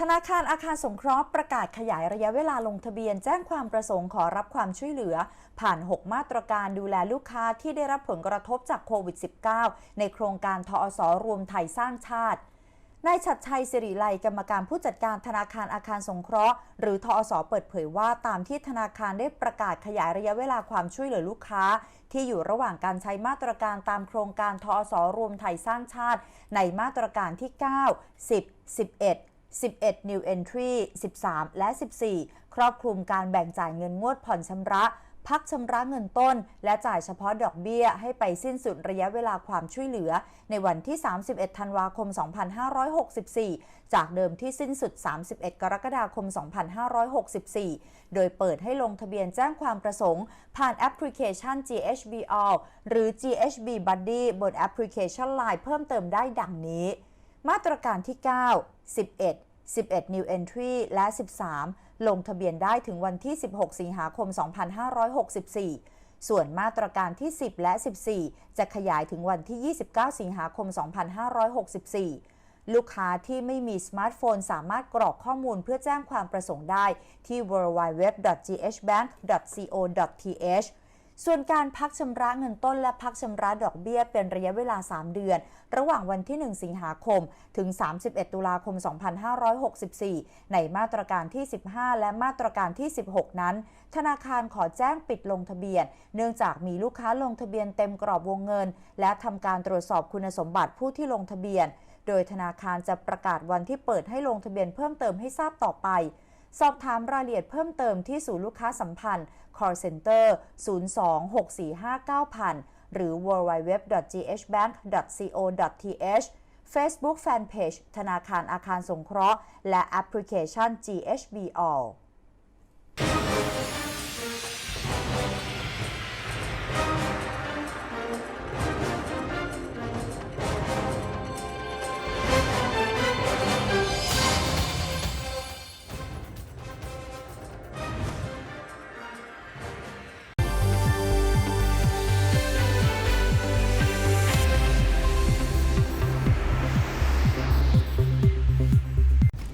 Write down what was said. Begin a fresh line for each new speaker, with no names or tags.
ธนาคารอาคารสงเคราะห์ประกาศขยายระยะเวลาลงทะเบียน แจ้งความประสงค์ขอรับความช่วยเหลือ ผ่าน 6 มาตรการดูแลลูกค้าที่ได้รับผลกระทบจากโควิด -19 ในโครงการทอสอรวมไทยสร้างชาตินายชัดชัยสิริไลกรรมการผู้จัดการธนาคารอาคารสงเคราะห์ หรือทอสอเปิดเผยว่าตามที่ธนาคารได้ประกาศขยายระยะเวลาความช่วยเหลือลูกค้า ที่อยู่ระหว่างการใช้มาตรการตามโครงการทอสอรวมไทยสร้างชาติ ในมาตรการที่ 9 10 11 11 New Entry 13 และ 14 ครอบคลุมการแบ่งจ่ายเงินงวดผ่อนชำระ พักชำระเงินต้น และจ่ายเฉพาะดอกเบี้ย ให้ไปสิ้นสุดระยะเวลาความช่วยเหลือ ในวันที่ 31 ธันวาคม 2564 จากเดิมที่สิ้นสุด 31 กรกฎาคม 2564 โดยเปิดให้ลงทะเบียนแจ้งความประสงค์ ผ่านแอปพลิเคชัน GHB All หรือ GHB Buddy บนแอปพลิเคชัน Line เพิ่มเติมได้ดังนี้ มาตรการที่ 9 11 11 New Entry และ 13 ลงทะเบียนได้ถึงวันที่ 16 สิงหาคม 2564 ส่วนมาตรการที่ 10 และ 14 จะขยายถึงวันที่ 29 สิงหาคม 2564 ลูกค้าที่ไม่มีสมาร์ทโฟนสามารถกรอกข้อมูลเพื่อแจ้งความประสงค์ได้ที่ www.ghbank.co.th ส่วนการพักชำระเงินต้นและพักชำระดอกเบี้ยเป็นระยะเวลา 3 เดือน ระหว่างวันที่ 1 สิงหาคม ถึง 31 ตุลาคม 2564 ในมาตรการที่ 15 และมาตรการที่ 16 นั้น ธนาคารขอแจ้งปิดลงทะเบียน เนื่องจากมีลูกค้าลงทะเบียนเต็มกรอบวงเงิน และทำการตรวจสอบคุณสมบัติผู้ที่ลงทะเบียน โดยธนาคารจะประกาศวันที่เปิดให้ลงทะเบียนเพิ่มเติมให้ทราบต่อไป สอบถามรายละเอียดเพิ่มเติมที่ศูนย์ลูกค้าสัมพันธ์ call center 026459000 หรือ www.ghbank.co.th Facebook Fanpage ธนาคารอาคารสงเคราะห์ และแอปพลิเคชัน GHB All